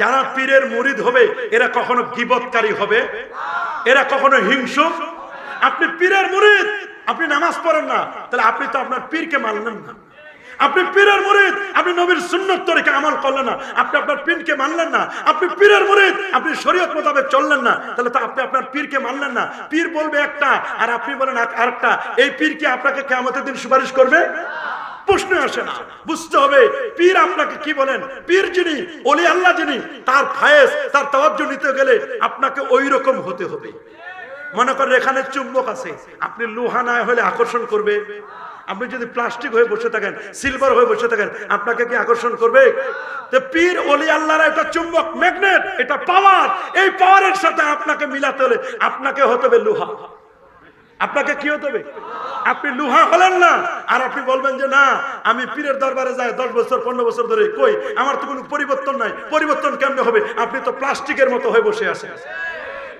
যারা পীরের মুরিদ হবে, এরা কখনো গিবৎকারী হবে? এরা কখনো হিংসুক আপনি পীরের মুরিদ, আপনি নামাজ পড়েন না। তাহলে আপনি তো আপনার পীরকে মানলেন না। আপনি পীরের মুরিদ, আপনি নবীর সুন্নত তরিকে আমল করলেন না। আপনি আপনার পীরকে মানলেন না। আপনি পীরের মুরিদ, আপনি শরীয়ত মোতাবেক চললেন না। তাহলে তো আপনি আপনার পীরকে মানলেন না। পীর বলবে একটা, আর আপনি বলেন আরেকটা। এই পীর কি আপনাকে কেমতের দিন সুপারিশ করবে? প্রশ্ন আসে না। বুঝতে হবে, পীর আপনাকে কি বলেন? পীর যিনি অলি আল্লাহ যিনি, তার ফায়েজ তার তাওয়াজ্জু নিতে গেলে আপনাকে ওই রকম হতে হবে। মনে করেন এখানে চুম্বক আছে। আপনি লোহা না হলে আকর্ষণ করবে। আপনি যদি প্লাস্টিক হয়ে বসে থাকেন, সিলভার হয়ে বসে থাকেন, আপনাকে কি আকর্ষণ করবে? তো পীর অলি আল্লাহর এটা চুম্বক ম্যাগনেট এটা পাওয়ার এই পাওয়ারের সাথে আপনাকে মিলাতে হলে আপনাকে হতে হবে লোহা। আপনাকে কি হতে হবে? আপনি লুহা হলেন না। আর আপনি বলবেন যে, না, আমি পীরের দরবারে যাই, দশ বছর, পনেরো বছর ধরে কই, আমার তো কোনো পরিবর্তন নাই। পরিবর্তন কেমনে হবে? আপনি তো প্লাস্টিকের মতো হয়ে বসে আছেন।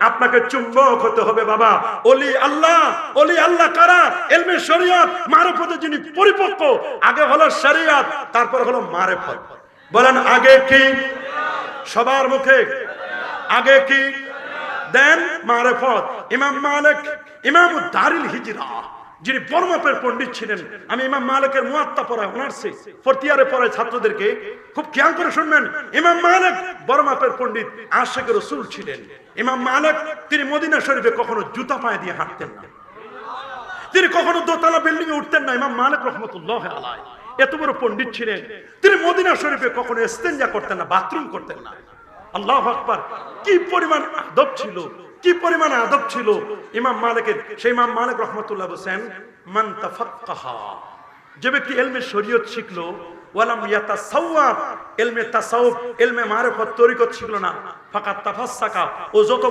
আপনাকে চুম্বক হতে হবে, বাবা। অলি আল্লাহ অলি আল্লাহ কারা? এলমে শরিয়ত, মারফতে যিনি পরিপক্ক। আগে হলো শরিয়ত, তারপর হলো মারেফত। বলেন, আগে কি? সবার মুখে। আগে কি? দেন মারেফত। ইমাম মালিক ইমাম দারিল হিজরা, যিনি বর্মাপের পণ্ডিত ছিলেন, আমি ইমাম মালিকের মুয়াত্তা পড়ায় অনার্সে ফোর্থ ইয়ারে পড়ায় ছাত্রদেরকে খুব খেয়াল করে শুনবেন, ইমাম মালিক বর্মাপের পণ্ডিত আশেখ রসুল ছিলেন। ইমাম মালিক, তিনি মদিনা শরীফে কখনো জুতা পায়ে দিয়ে হাঁটতেন না। তিনি কখনো দোতলা বিল্ডিং এ উঠতেন না, ইমাম মালিক রহমতুল্লাহ আলাই এত বড় পণ্ডিত ছিলেন, তিনি মদিনা শরীফে কখনো ইস্তেঞ্জা করতেন না, বাথরুম করতেন না। আল্লাহ আকবার, কি পরিমাণ আদব ছিল। কি পরিমাণ আদব ছিল? ইমাম মালিকের, সেই ইমাম মালিক রহমতুল্লাহ তাফাক্কাহা। যে ব্যক্তি এলমে শরীয়ত শিখলো মারিফত তরিকত শিখলো না। ও যত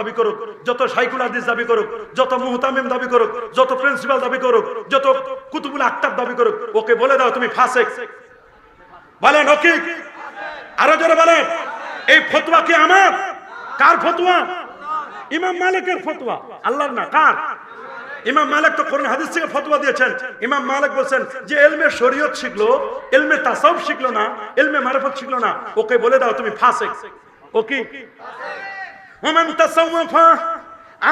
দাবি করুক, যত দাবি করুক, যত মুহতামিম দাবি করুক, যত প্রিন্সিপাল দাবি করুক, যত কুতুবুল দাবি করুক, ওকে বলে দাও তুমি আরও জোরে বলেন। এই ফতোয়া কি আমার? কার ফতোয়া? ইমাম মালিকের ফতোয়া। আল্লাহর না, কার? ইমাম মালিক তো কোরআন হাদিস থেকে ফতোয়া দিয়েছেন। ইমাম মালিক বলছেন যে, এলমে শরীয়ত শিখলো, এলমে তাসাউফ শিখলো না, এলমে মারিফত শিখলো না। ওকে বলে দাও, তুমি ফাসেক। ও কি? ওমান তাসাউফা,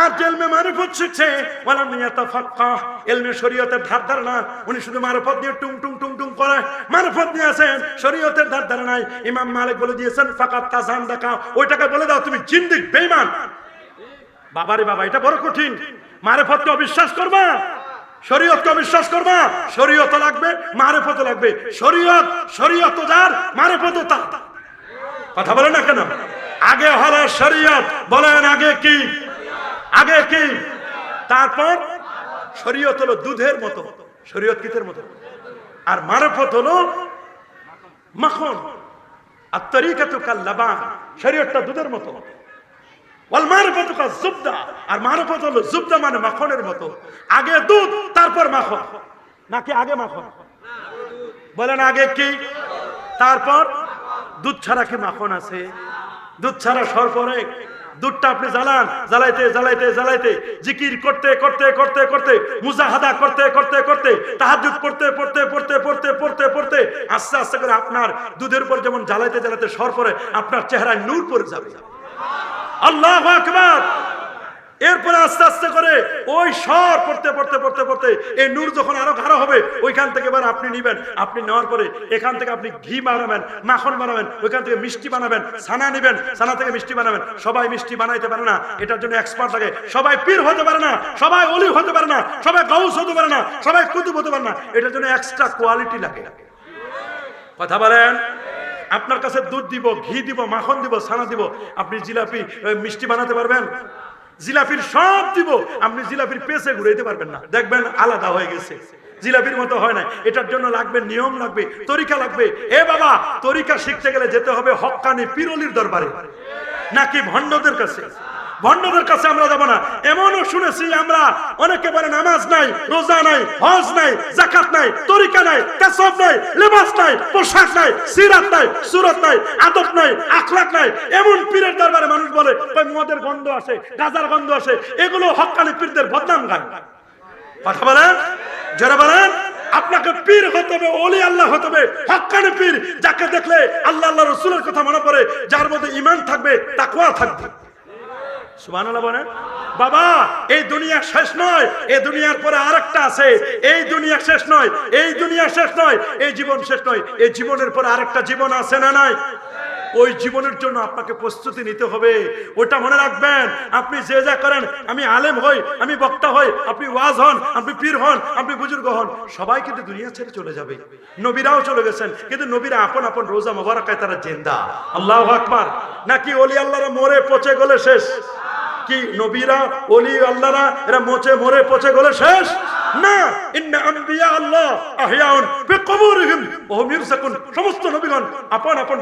আর যে এলমে মারিফত শিখছে, ওয়ালাম ইয়াতাফাক্কাহ এলমে শরীয়তের ধার ধার না উনি শুধু মারিফত দিয়ে টুং টুং টুং টুং করে মারিফত নিয়ে আসেন, শরীয়তের ধার ধার নাই। ইমাম মালিক বলে দিয়েছেন, ফাকাত তাজান দেখা ওইটাকে বলে দাও, তুমি জিন্দিক, বেঈমান। বাবারে বাবা, এটা বড় কঠিন। মারেফতকে অবিশ্বাস করবা? শরীয়তকে অবিশ্বাস করবা? শরীয়ত লাগবে, মারেফত লাগবে। শরীয়ত শরীয়ত যার, মারেফত তার। কথা বলে না কেন? আগে হলো শরীয়ত, বলেন আগে কি? আগে কি? তারপর? শরীয়ত হলো দুধের মতো। শরীয়ত কিতের মতো? আর মারেফত হলো মাখন। আর তরিকাতু কাল লাবান। শরীয়তটা দুধের মতো। ওয়াল মারফত কা জুবদা। আর মারফত হলো জুবদা মানে মাখনের মতো। আগে দুধ, তারপর মাখন। নাকি আগে মাখন? বলেন আগে কি? তারপর? দুধ ছাড়া কি মাখন আছে? দুধ ছাড়া সর পরে? দুধটা আপনি জ্বালান, জ্বালাইতে জ্বালাইতে জ্বালাইতে। জিকির করতে করতে করতে করতে, মুজাহাদা করতে করতে করতে তাহাজুদ পড়তে পড়তে পড়তে পড়তে পড়তে পড়তে, আস্তে আস্তে করে আপনার দুধের উপর যেমন জ্বালাইতে জ্বালাইতে সর পরে, আপনার চেহারায় নূর পড়ে যাবে। আল্লাহ আকবার। এরপরে আস্তে আস্তে করে ওই স্বর পড়তে পড়তে পড়তে পড়তে এই নূর যখন আরও গাঢ় হবে, ওইখান থেকে এবার আপনি নিবেন। আপনি নেওয়ার পরে এখান থেকে আপনি ঘি বানাবেন মাখন বানাবেন ওইখান থেকে মিষ্টি বানাবেন, ছানা নিবেন, ছানা থেকে মিষ্টি বানাবেন। সবাই মিষ্টি বানাইতে পারে না, এটার জন্য এক্সপার্ট লাগে। সবাই পীর হতে পারে না, সবাই অলি হতে পারে না, সবাই গাউস হতে পারে না, সবাই কুতুব হতে পারে না। এটার জন্য এক্সট্রা কোয়ালিটি লাগে। কথা বলেন? আপনার কাছে দুধ দিব, ঘি দিব, মাখন দিব, ছানা দিব, আপনি জিলাপি মিষ্টি বানাতে পারবেন? জিলাপির সব দিব, আপনি জিলাপির পেছে ঘুরাইতে পারবেন না। দেখবেন আলাদা হয়ে গেছে। জিলাপির মতো হয় না এটার জন্য লাগবে, নিয়ম লাগবে, তরিকা লাগবে। এ বাবা, তরিকা শিখতে গেলে যেতে হবে হক্কানি পিরলির দরবারে, নাকি ভণ্ডদের কাছে? ভণ্ডদের কাছে আমরা যাব না। এমনও শুনেছি আমরা, অনেকে বলে নামাজ নাই, রোজা নাই, হজ নাই জাকাত নাই, তরিকা নাই কাসব নাই, লেবাস নাই, পোশাক নাই, সিরাত নাই, সুরত নাই, আদব নাই, আখলাক নাই। এমন পীরের দরবারে মানুষ বলে, কই, মদের গন্ধ আসে, গাজার গন্ধ আসে, এগুলো হক্কানি পীরদের বদনাম গায় কথা বলেন? যারা বলেন? আপনাকে পীর হতে হবে, ওলি আল্লাহ হতে হবে হক্কানি পীর, যাকে দেখলে আল্লাহ আল্লাহ রসুলের কথা মনে পড়ে, যার মধ্যে ইমান থাকবে তাকুয়া থাকবে। বাবা, এই দুনিয়া শেষ নয়, এই দুনিয়ার পরে আরেকটা আছে, এই দুনিয়া শেষ নয়, এই দুনিয়া শেষ নয়, এই জীবন শেষ নয়, এই জীবনের পরে আরেকটা জীবন আছে না নাই? ওই জীবনের জন্য আপনাকে প্রস্তুতি নিতে হবে, ওটা মনে রাখবেন, আপনি যে যা করেন, আমি আলেম হই, আমি বক্তা হই, আপনি ওয়াজ হন, আপনি পীর হন, আপনি বুজুর্গ হন, সবাই কিন্তু দুনিয়া ছেড়ে চলে যাবে, নবীরাও চলে গেছেন, কিন্তু নবীরা আপন আপন রোজা মোবারকায় তারা জেন্দা, আল্লাহ আকবার, নাকি অলি আল্লাহরা মরে পচে গলে শেষ? কি নবীরা অলি আল্লাহরা, এরা মোচে মরে পচে গলে শেষ? না। আল্লাহ সমস্ত নবীগণ আপন আপন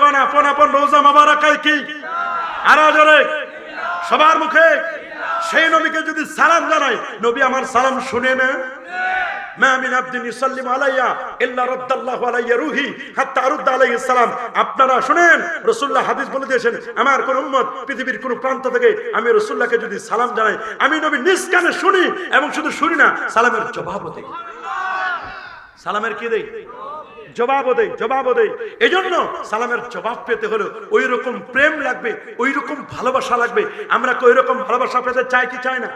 বলেন আপন আপন কি? সবার মুখে। সেই নবীকে যদি সালাম জানাই, নবী আমার সালাম শুনে না আপনারা শুনেন, রাসূলুল্লাহ হাদিস বলে দিয়েছেন, আমার কোন উম্মত পৃথিবীর কোন প্রান্ত থেকে আমি রাসূলুল্লাহকে যদি সালাম জানাই, আমি নবী নিজ কানে শুনি এবং শুধু শুনি না, সালামের জবাবও দেই। সালামের কি দেই? জবাবও দেই জবাবও দেই। এই জন্য সালামের জবাব পেতে হলে ওই রকম প্রেম লাগবে ওই রকম ভালোবাসা লাগবে। আমরা ওই রকম ভালোবাসা পেতে চাই কি চাই না?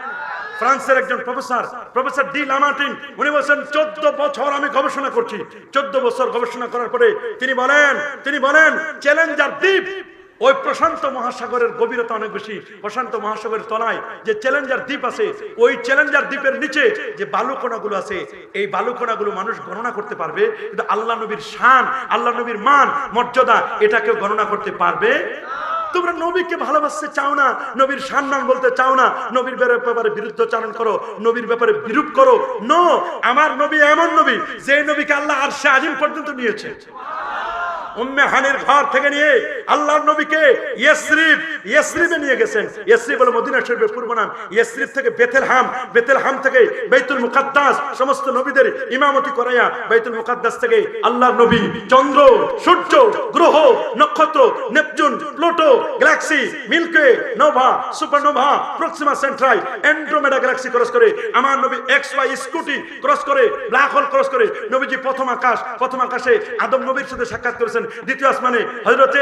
ফ্রান্সের একজন প্রফেসর প্রফেসর ডি লামার্টিন, উনি বলছেন, চোদ্দ বছর আমি গবেষণা করছি। চোদ্দ বছর গবেষণা করার পরে তিনি বলেন তিনি বলেন চ্যালেঞ্জার দ্বীপ, ওই প্রশান্ত মহাসাগরের গভীরতা অনেক বেশি। প্রশান্ত মহাসাগরের তলায় যে চ্যালেঞ্জার দ্বীপ আছে, ওই চ্যালেঞ্জার দ্বীপের নিচে যে বালুকণাগুলো আছে, এই বালুকণাগুলো মানুষ গণনা করতে পারবে। কিন্তু আল্লাহ নবীর শান, আল্লাহ নবীর মান, মর্যাদা এটাকে গণনা করতে পারবে? তোমরা নবীকে ভালোবাসতে চাও না, নবীর সম্মান বলতে চাও না, নবীর ব্যাপারে বিরুদ্ধ বিরুদ্ধচারণ করো, নবীর ব্যাপারে বিরূপ করো। নো আমার নবী এমন নবী, যে নবীকে আল্লাহ আর সে আজিম পর্যন্ত নিয়েছে। হানের ঘর থেকে নিয়ে আল্লাহর নবীকে ইয়েসরিফ, ইয়েসরিফে নিয়ে গেছেন। ইয়েসরিফ হলো মদিনা শরীফের পূর্ব নাম। ইয়েসরিফ থেকে বেতেলহাম বেতেলহাম থেকে বাইতুল মুকাদ্দাস, সমস্ত নবীদের ইমামতি করাইয়া বাইতুল মুকাদ্দাস থেকে আল্লাহর নবী। চন্দ্র, সূর্য, গ্রহ, নক্ষত্র, Neptune, Pluto, galaxy, milky, nova, supernova, Proxima Centauri, Andromeda galaxy cross করে, আমার নবী এক্স ওয়াই স্কুটি ক্রস করে, ব্ল্যাক হোল ক্রস করে, নবীজি প্রথম আকাশ, প্রথম আকাশে আদম নবীর সাথে সাক্ষাৎ করেছেন। দ্বিতীয় আসমানে হজরতে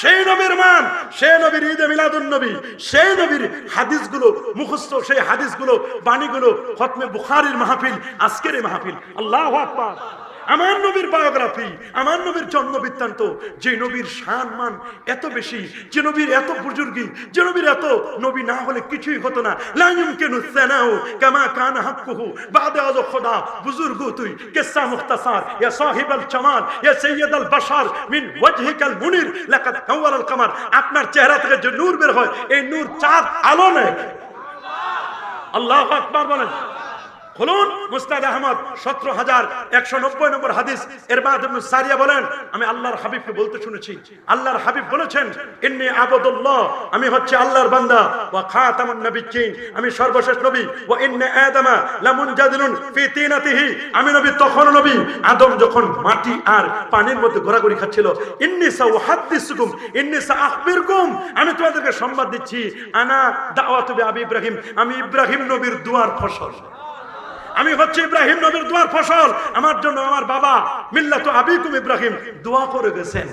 সেই নবীর মান, সেই নবীর ঈদে মিলাদুন নবী, সেই নবীর হাদিসগুলো মুখস্থ, সেই হাদিসগুলো বাণীগুলো খতমে বুখারির মাহফিল, আজকের মাহফিল। আল্লাহ আকবার। আমার নবীর বায়োগ্রাফি, আমার নবীর জন্ম বৃত্তান্ত, যে নবীর শান মান এত বেশি, যে নবীর এত বুজুর্গি, যে নবীর এত নবী না হলে কিছুই হতো না। লাইম কেন সেনাও কামা কান হাক্কুহু। বাদে আজ খোদা, বুজুর্গ তুই কিসসা মুখতাসার? ইয়া সাহিব আল জামাল, ইয়া সৈয়দ আল বাশার, মিন ওয়াজহিকাল মুনির, লাকাদ কাওয়ার আল কামার। আপনার চেহারা থেকে যে নূর বের হয়, এই নূর চাঁদ আলো নেয়। আল্লাহ আকবার বলেন। খুলুন, মুস্তাদ আহমদ, সতেরো হাজার একশো নব্বই নম্বর হাদিস। এর বাদ সারিয়া বলেন, আমি আল্লাহর হাবিবকে বলতে শুনেছি। আল্লাহর হাবিব বলেছেন, ইন্নি আবদুল্লাহ, আমি হচ্ছে আল্লাহর বান্দা। খাতামুন নবিয়্যিন, আমি সর্বশেষ নবী। আদামা ফি তিনাতিহি, আমি নবী তখন নবী। আদম যখন মাটি আর পানির মধ্যে ঘোরাঘুরি খাচ্ছিল, ইন্নি সাউহাদ্দিসুকুম, ইন্নি সাআখবিরকুম, আমি তোমাদেরকে সংবাদ দিচ্ছি। আনা দাওয়াতু আবি ইব্রাহিম, আমি ইব্রাহিম নবীর দুয়ার ফসল। আমি হচ্ছে ইব্রাহিম নবীর দোয়ার ফসল। আমার জন্য আমার বাবা মিল্লা মিল্লাত আবিকুম ইব্রাহিম দোয়া করে গেছেন।